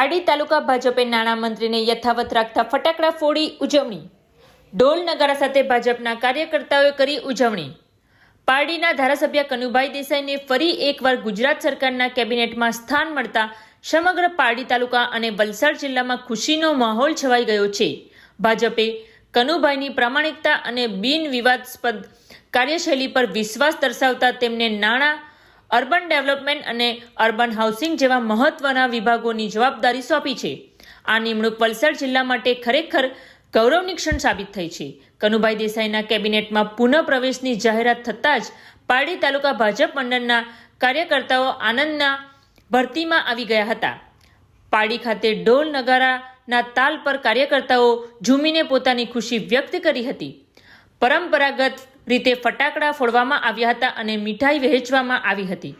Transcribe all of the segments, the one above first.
પાડી તાલુકા ભાજપે નાણામંત્રીને યથાવત રાખતા ફટાકડા ફોડી ઉજવણી. ઢોલ નગારા સાથે ભાજપના કાર્યકર્તાઓએ કરી ઉજવણી. પારડીના ધારાસભ્ય કનુભાઈ દેસાઈને ફરી એકવાર ગુજરાત સરકારના કેબિનેટમાં સ્થાન મળતા સમગ્ર પારડી તાલુકા અને વલસાડ જિલ્લામાં ખુશીનો માહોલ છવાઈ ગયો છે. ભાજપે કનુભાઈની પ્રામાણિકતા અને બિન વિવાદસ્પદ કાર્યશૈલી પર વિશ્વાસ દર્શાવતા તેમને નાણાં અર્બન ડેવલપમેન્ટ અને અર્બન હાઉસિંગ જેવા મહત્વના વિભાગોની જવાબદારી સોંપી છે. આ નિમણૂક વલસાડ જિલ્લા માટે ખરેખર ગૌરવની ક્ષણ સાબિત થઈ છે. કનુભાઈ દેસાઈના કેબિનેટમાં પુનઃ પ્રવેશની જાહેરાત થતાં જ પારડી તાલુકા ભાજપ મંડળના કાર્યકર્તાઓ આનંદના ભરતીમાં આવી ગયા હતા. પારડી ખાતે ઢોલ નગારાના તાલ પર કાર્યકર્તાઓ ઝૂમીને પોતાની ખુશી વ્યક્ત કરી હતી. પરંપરાગત રીતે ફટાકડા ફોડવામાં આવ્યા હતા અને મીઠાઈ વહેંચવામાં આવી હતી.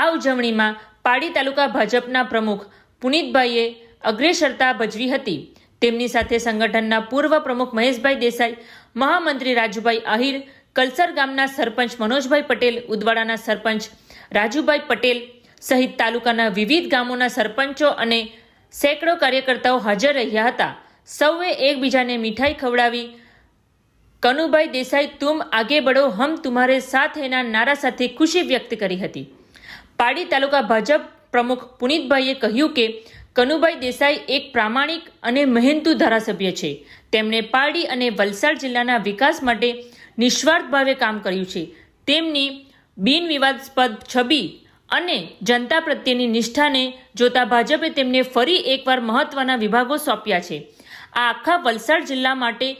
આ ઉજવણીમાં પાડી તાલુકા ભાજપના પ્રમુખ પુનિતભાઈએ અગ્રેસરતા ભજવી હતી. તેમની સાથે સંગઠનના પૂર્વ પ્રમુખ મહેશભાઈ દેસાઈ, મહામંત્રી રાજુભાઈ આહિર, કલસર ગામના સરપંચ મનોજભાઈ પટેલ, ઉદવાડાના સરપંચ રાજુભાઈ પટેલ સહિત તાલુકાના વિવિધ ગામોના સરપંચો અને સેંકડો કાર્યકર્તાઓ હાજર રહ્યા હતા. સૌએ એકબીજાને મીઠાઈ ખવડાવી કનુભાઈ દેસાઈ, તુમ આગે બળો હમ તુમારે સાથ એના નારા સાથે ખુશી વ્યક્ત કરી હતી. પાડી તાલુકા ભાજપ પ્રમુખ પુનિતભાઈએ કહ્યું કે, કનુભાઈ દેસાઈ એક પ્રામાણિક અને મહેનતુ ધારાસભ્ય છે. તેમણે પારડી અને વલસાડ જિલ્લાના વિકાસ માટે નિસ્વાર્થ ભાવે કામ કર્યું છે. તેમની બિનવિવાદસ્પદ છબી અને જનતા પ્રત્યેની નિષ્ઠાને જોતા ભાજપે તેમને ફરી એકવાર મહત્વના વિભાગો સોંપ્યા છે. આ આખા વલસાડ જિલ્લા માટે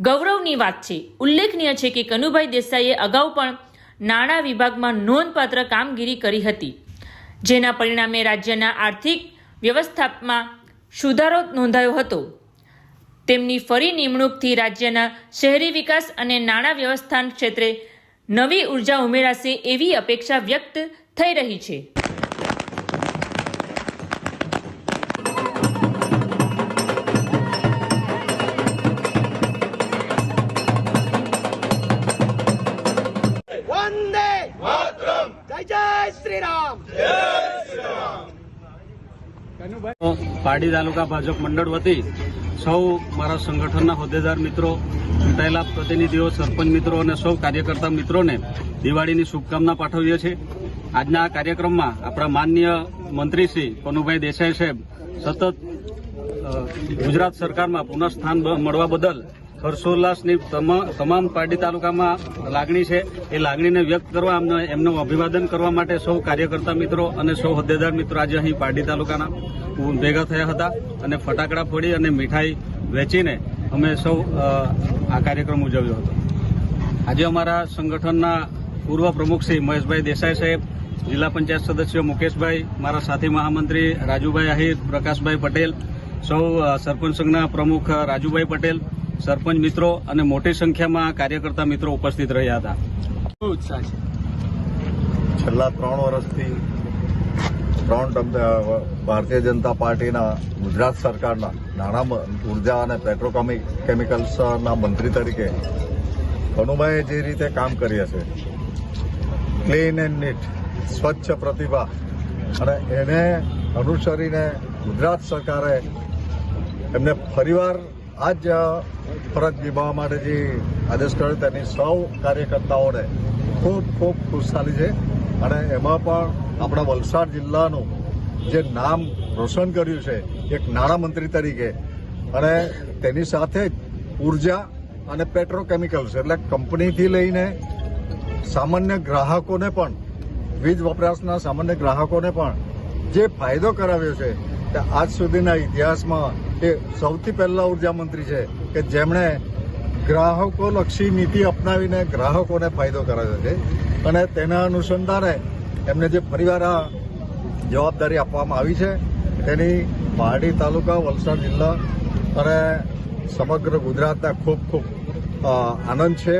ગૌરવની વાત છે. ઉલ્લેખનીય છે કે કનુભાઈ દેસાઈએ અગાઉ પણ નાણાં વિભાગમાં નોંધપાત્ર કામગીરી કરી હતી. જેના પરિણામે રાજ્યના આર્થિક વ્યવસ્થામાં સુધારો નોંધાયો હતો. તેમની ફરી નિમણૂકથી રાજ્યના શહેરી વિકાસ અને નાણાં વ્યવસ્થાન ક્ષેત્રે નવી ઊર્જા ઉમેરાશે એવી અપેક્ષા વ્યક્ત થઈ રહી છે. પારડી તાલુકા ભાજપ મંડળ વતી સૌ મારા સંગઠનના હોદ્દેદાર મિત્રો, ચૂંટાયેલા પ્રતિનિધિઓ, સરપંચ મિત્રો અને સૌ કાર્યકર્તા મિત્રોને દિવાળીની શુભકામના પાઠવીએ છીએ. આજના આ કાર્યક્રમમાં આપણા માન્ય મંત્રી શ્રી કનુભાઈ દેસાઈ સાહેબ સતત ગુજરાત સરકારમાં પુનઃ સ્થાન મળવા બદલ હર્ષોલ્લાસની તમા- તમામ પારડી તાલુકામાં લાગણી છે. એ લાગણીને વ્યક્ત કરવા અમને, એમનું અભિવાદન કરવા માટે સૌ કાર્યકર્તા મિત્રો અને સૌ હોદ્દેદાર મિત્રો આજે અહીં પારડી તાલુકાના ભેગા થયા હતા અને ફટાકડા ફોડી અને મીઠાઈ વેચીને અમે સૌ આ કાર્યક્રમ ઉજવ્યો હતો. આજે અમારા સંગઠનના પૂર્વ પ્રમુખ શ્રી મહેશભાઈ દેસાઈ સાહેબ, જિલ્લા પંચાયત સદસ્ય મુકેશભાઈ, મારા સાથી મહામંત્રી રાજુભાઈ આહિર, પ્રકાશભાઈ પટેલ, સૌ સરપંચ સંઘના પ્રમુખ રાજુભાઈ પટેલ સરપંચ મિત્રો અને મોટી સંખ્યામાં કાર્યકર્તા મિત્રો ઉપસ્થિત રહ્યા હતા. છેલ્લા ત્રણ વર્ષથી ત્રણ ભારતીય જનતા પાર્ટીના ગુજરાત સરકારના નાણાં ઊર્જા અને પેટ્રોકેમિકલ્સના મંત્રી તરીકે કનુભાઈએ જે રીતે કામ કર્યા છે ક્લીન એન્ડ નીટ સ્વચ્છ પ્રતિભા અને એને અનુસરીને ગુજરાત સરકારે એમને ફરીવાર આ જ ફરજ નિભાવવા માટે જે આદેશ કર્યો તેની સૌ કાર્યકર્તાઓને ખૂબ ખૂબ ખુશહાલી છે. અને એમાં પણ આપણા વલસાડ જિલ્લાનું જે નામ રોશન કર્યું છે, એક નાણામંત્રી તરીકે. અને તેની સાથે જ ઊર્જા અને પેટ્રોકેમિકલ્સ, એટલે કંપનીથી લઈને સામાન્ય ગ્રાહકોને પણ, વીજ વપરાશના સામાન્ય ગ્રાહકોને પણ જે ફાયદો કરાવ્યો છે, તે આજ સુધીના ઇતિહાસમાં એ સૌથી પહેલા ઊર્જા મંત્રી છે કે જેમણે ગ્રાહકોલક્ષી નીતિ અપનાવીને ગ્રાહકોને ફાયદો કરાવ્યો છે. અને તેના અનુસંધાને એમને જે ફરીવાર આ જવાબદારી આપવામાં આવી છે, તેની પારડી તાલુકા, વલસાડ જિલ્લા અને સમગ્ર ગુજરાતના ખૂબ ખૂબ આનંદ છે.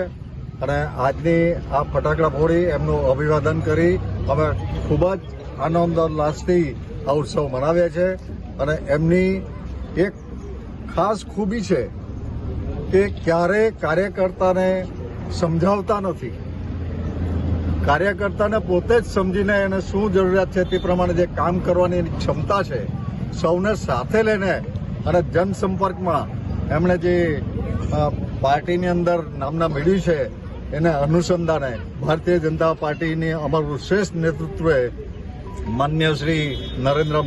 અને આજની આ ફટાકડા ફોડી એમનું અભિવાદન કરી અમે ખૂબ જ આનંદ ઉલ્લાસથી આ ઉત્સવ મનાવ્યા છે. અને એમની એક ખાસ ખૂબી છે કે ક્યારે કાર્યકર્તાને સમજાવતા નથી. કાર્યકર્તાને પોતે જ સમજીને એને શું જરૂરિયાત છે તે પ્રમાણે જે કામ કરવાની એની ક્ષમતા છે, સૌને સાથે લઈને અને જનસંપર્કમાં એમણે જે પાર્ટીની અંદર નામના મેળવ્યું છે, એને અનુસંધાને ભારતીય જનતા પાર્ટીની અમારું શ્રેષ્ઠ નેતૃત્વે માન્ય શ્રી નરેન્દ્ર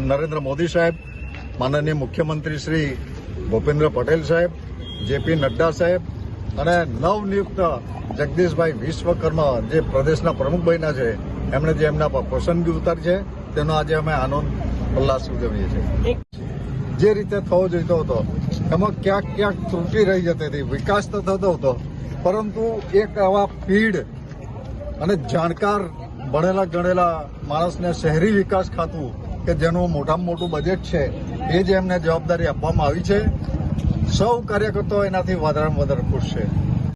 નરેન્દ્ર મોદી સાહેબ માનનીય મુખ્યમંત્રી શ્રી ભૂપેન્દ્ર પટેલ સાહેબ, જેપી નડ્ડા સાહેબ અને નવનિયુક્ત જગદીશભાઈ વિશ્વકર્મા, જે પ્રદેશના પ્રમુખ બન્યા છે, એમણે જે એમના પર પસંદગી ઉતારી છે, તેનો આજે અમે આનંદ ઉલ્લાસ ઉજવીએ છીએ. જે રીતે થવો જોઈતો હતો, એમાં ક્યાંક ક્યાંક ત્રુટી રહી જતી હતી, વિકાસ તો થતો હતો, પરંતુ એક આવા પીડ અને જાણકાર ભણેલા ગણેલા માણસને શહેરી વિકાસ ખાતું, કે જેનું મોટામાં મોટું બજેટ છે એ જે એમને જવાબદારી આપવામાં આવી છે સૌ કાર્યકર્તાઓ એનાથી વધારે વધારે ખુશ છે.